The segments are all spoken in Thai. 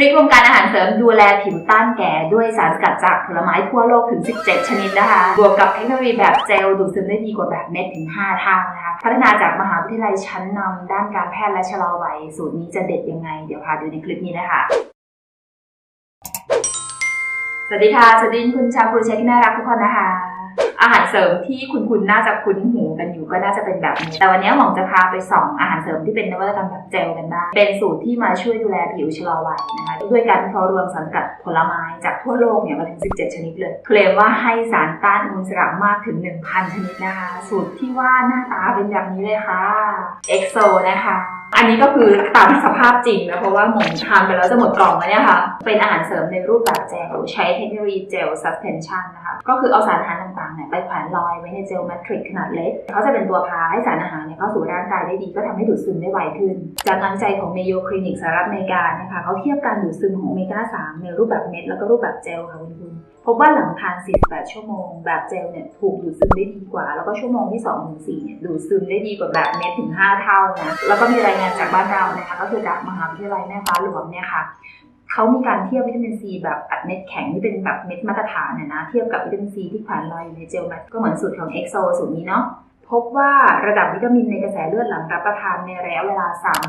ลิกวงการอาหารเสริมดูแลผิวต้านแก่ด้วยสารสกัดจากผลไม้ทั่วโลกถึง 17 ชนิดนะคะ บวกกับเทคโนโลยีแบบเจลดูดซึมได้ดีกว่าแบบเม็ดถึง 5 เท่านะคะ พัฒนาจากมหาวิทยาลัยชั้นนำด้านการแพทย์และชะลอวัย สูตรนี้จะเด็ดยังไง เดี๋ยวพาดูในคลิปนี้นะคะสวัสดีค่ะ สวัสดีคุณชาวครูเช็คที่น่ารักทุกคนนะคะ อาหารเสริมที่คุณคุณน่าจะคุ้นหูกันอยู่ก็น่าจะเป็นแบบนี้ แต่วันนี้หมองจะพาไปส่องอาหารเสริมที่เป็นนวัตกรรมแบบเจลกันบ้าง เป็นสูตรที่มาช่วยดูแลผิวชะลอวัยนะคะ ด้วยการที่เขารวมสารกัดผลไม้จากทั่วโลกเนี่ยมาถึง 17 ชนิดเลย เคลมว่าให้สารต้านอนุมูลอิสระมากถึง 1,000 ชนิดนะคะ สูตรที่ว่าหน้าตาเป็นแบบนี้เลยค่ะ เอ็กโซนะคะ อันนี้ก็คือตามสภาพจริงนะเพราะว่าหมงทานไปแล้วจะหมดกล่องแล้วเนี่ยค่ะ เป็นอาหารเสริมในรูปแบบเจลใช้เทคโนโลยีเจล suspension นะคะ ก็คือเอาสารอาหารต่างๆเนี่ยไปแขวนลอยไว้ในเจลแมทริกขนาดเล็กเขาจะเป็นตัวพาให้สารอาหารเนี่ยเข้าสู่ร่างกายได้ดีก็ทำให้ดูดซึมได้ไวขึ้น จากงานวิจัยของ Mayo Clinic สหรัฐอเมริกาเนี่ยค่ะเขาเทียบการดูดซึมของโอเมก้า3ในรูปแบบเม็ดแล้วก็รูปแบบเจลค่ะคุณคุณ พบว่าหลังทาน 48 ชั่วโมง แบบเจลเนี่ยถูกดูดซึมได้ดีกว่า แล้วก็ชั่วโมงที่2ถึง4เนี่ยดูดซึมได้ดีกว่าแบบเม็ดถึง 5 เท่านะ แล้วก็มีรายงานจากบ้านเรานะคะ ก็คือจากมหาวิทยาลัยแม่ฟ้าหลวงเนี่ยค่ะเขามีการเทียบวิตามินซีแบบอัดเม็ดแข็งที่เป็นแบบเม็ดมาตรฐานเนี่ยนะ เทียบกับวิตามินซีที่แขวนลอยอยู่ในเจลแมทก็เหมือนสูตรของเอ็กโซสูตรนี้เนาะ พบว่าระดับวิตามินในกระแสเลือดหลังรับประทานในระยะเวลา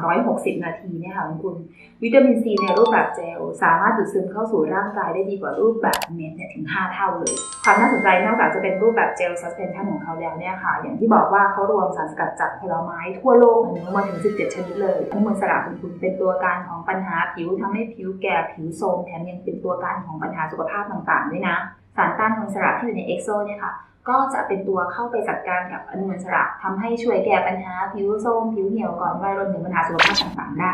360 นาทีเนี่ยค่ะคุณ วิตามินซีในรูปแบบเจลสามารถดูดซึมเข้าสู่ร่างกายได้ดีกว่ารูปแบบเม็ดเนี่ยถึง 5 เท่าเลย ความน่าสนใจนอกจากจะเป็นรูปแบบเจล suspension ของเขาแล้วเนี่ยค่ะ อย่างที่บอกว่าเขารวมสารสกัดจากผลไม้ทั่วโลกนมาถึง 17 ชนิดเลยอนุมูลอิสระคุณคุณเป็นตัวการของปัญหาผิวทำให้ผิวแก่ผิวโทรมแถมยังเป็นตัวการของปัญหาสุขภาพต่างๆด้วยนะ สารต้านอนุมูลอิสระที่อยู่ในเอ็กโซเนี่ยค่ะก็จะเป็นตัวเข้าไปจัดการกับอนุมูลอิสระทำให้ช่วยแก้ปัญหาผิวโทรมผิวเหี่ยวก่อนวัยรวมถึงปัญหาสุขภาพต่างๆได้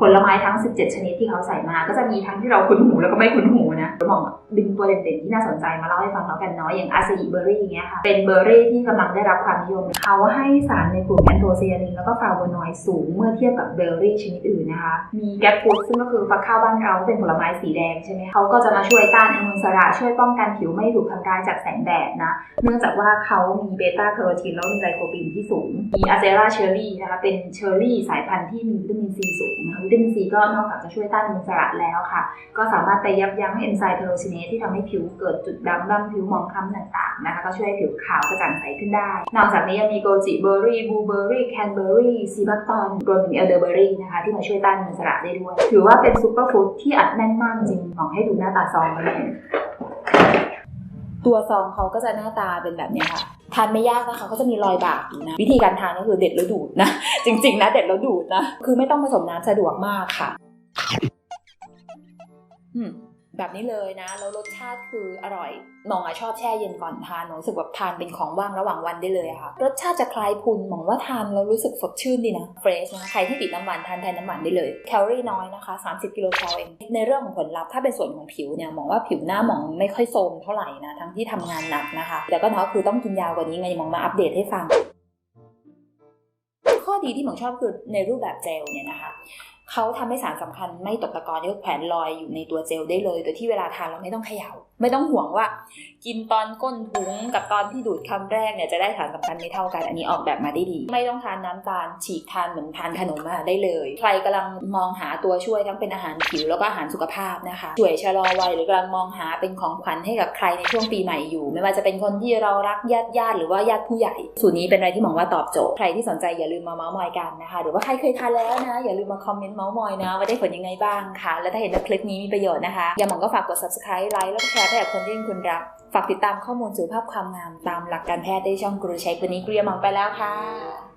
ผลไม้ทั้ง 17 ชนิดที่เขาใส่มา ก็จะมีทั้งที่เราคุ้นหูแล้วก็ไม่คุ้นหูนะมองดึงตัวเด่นๆที่น่าสนใจมาเล่าให้ฟังแล้วกันเนาะ อย่างอาซาอิเบอร์รี่อย่างเงี้ยค่ะ เป็นเบอร์รี่ที่กำลังได้รับความนิยม เขาให้สารในกลุ่มแอนโทไซยานินแล้วก็ฟลาโวนอยด์สูงเมื่อเทียบกับเบอร์รี่ชนิดอื่นนะคะ มีแกปฟูดซึ่งก็คือฟักข้าวบ้านเราเป็นผลไม้สีแดงใช่ไหมเขาก็จะมาช่วยต้านอนุมูลอิสระช่วยป้องกันผิวไม่ถูกทำร้ายจากแสงแดดนะ เนื่องจากว่าเขามีเบต้าแคโรทีนแล้วมีไลโคปีนที่สูง มีอะเซราเชอร์รี่นะคะ เป็นเชอร์รี่สายพันธุ์ที่มีวิตามินซีสูงนะคะวิตามินซีก็นอกจากจะช่วยต้านอนุมูลอิสระแล้วค่ะ ก็สามารถไปยับยั้งเอนไซม์เทโรซิเนสที่ทำให้ผิวเกิดจุดดำดำผิวหมองคล้ำต่างๆนะคะก็ช่วยให้ผิวขาวกระจ่างใสขึ้นได้ นอกจากนี้ยังมีโกจิเบอร์รี่บลูเบอร์รี่แคนเบอร์รี่ซีบักตอนรวมถึงเอลเดอร์เบอร์รี่นะคะที่มาช่วยต้านอนุมูลอิสระได้ด้วย ถือว่าเป็นซุปเปอร์ฟู้ดที่อัดแน่นมากจริงลองให้ดูหน้าตาซองกันเลยตัวซองเขาก็จะหน้าตาเป็นแบบนี้ค่ะ ทานไม่ยากนะคะเขาจะมีรอยบากอยู่นะ วิธีการทานก็คือเด็ดแล้วดูดนะ จริง ๆ นะ เด็ดแล้วดูดนะ คือไม่ต้องผสมน้ำสะดวกมากค่ะ อืม แบบนี้เลยนะ แล้วรสชาติคืออร่อยหมองอะชอบแช่เย็นก่อนทานหมองรู้สึกแบบทานเป็นของว่างระหว่างวันได้เลยค่ะ รสชาติจะคล้ายพุนหมองว่าทานแล้วรู้สึกสดชื่นดีนะเฟรชนะใครที่ติดน้ำมันทานแทนน้ำมันได้เลย แคลอรี่น้อยนะคะ 30 กิโลแคลเอง ในเรื่องของผลลัพธ์ถ้าเป็นส่วนของผิวเนี่ยหมองว่าผิวหน้าหมองไม่ค่อยโทมเท่าไหร่นะทั้งที่ทำงานหนักนะคะแต่ก็เนาะคือต้องกินยาวกว่านี้ไงมองมาอัปเดตให้ฟัง ข้อดีที่หมองชอบคือในรูปแบบเจลเนี่ยนะคะ เขาทำให้สารสำคัญไม่ตกตะกอนก็แขวนลอยอยู่ในตัวเจลได้เลย โดยที่เวลาทานเราไม่ต้องเขย่า ไม่ต้องห่วงว่า กินตอนก้นถุงกับตอนที่ดูดคำแรกเนี่ยจะได้สารสำคัญไม่เท่ากัน อันนี้ออกแบบมาได้ดี ไม่ต้องทานน้ำตาลฉีกทานเหมือนทานขนมอะได้เลย ใครกำลังมองหาตัวช่วยทั้งเป็นอาหารผิวแล้วก็อาหารสุขภาพนะคะช่วยชะลอวัยหรือกำลังมองหาเป็นของขวัญให้กับใครในช่วงปีใหม่อยู่ ไม่ว่าจะเป็นคนที่เรารักญาติญาติหรือว่าญาติผู้ใหญ่ สูตรนี้เป็นอะไรที่มองว่าตอบโจทย์ใครที่สนใจอย่าลืมมาเมาส์มอยกันนะคะ หรือว่าใครเคยทานแล้วนะอย่าลืมมาคอมเมนต์เมาส์มอยนะว่าได้ผลยังไงบ้างค่ะ และถ้าเห็นว่าคลิปนี้มีประโยชน์นะคะอย่าหมองก็ฝากกด subscribe ไลค์แล้วก็แชร์แพทย์คนที่คุณรัก ฝากติดตามข้อมูลสุขภาพความงามตามหลักการแพทย์ได้ช่องกรูเช็ควันนี้เกรียมหมองไปแล้วค่ะ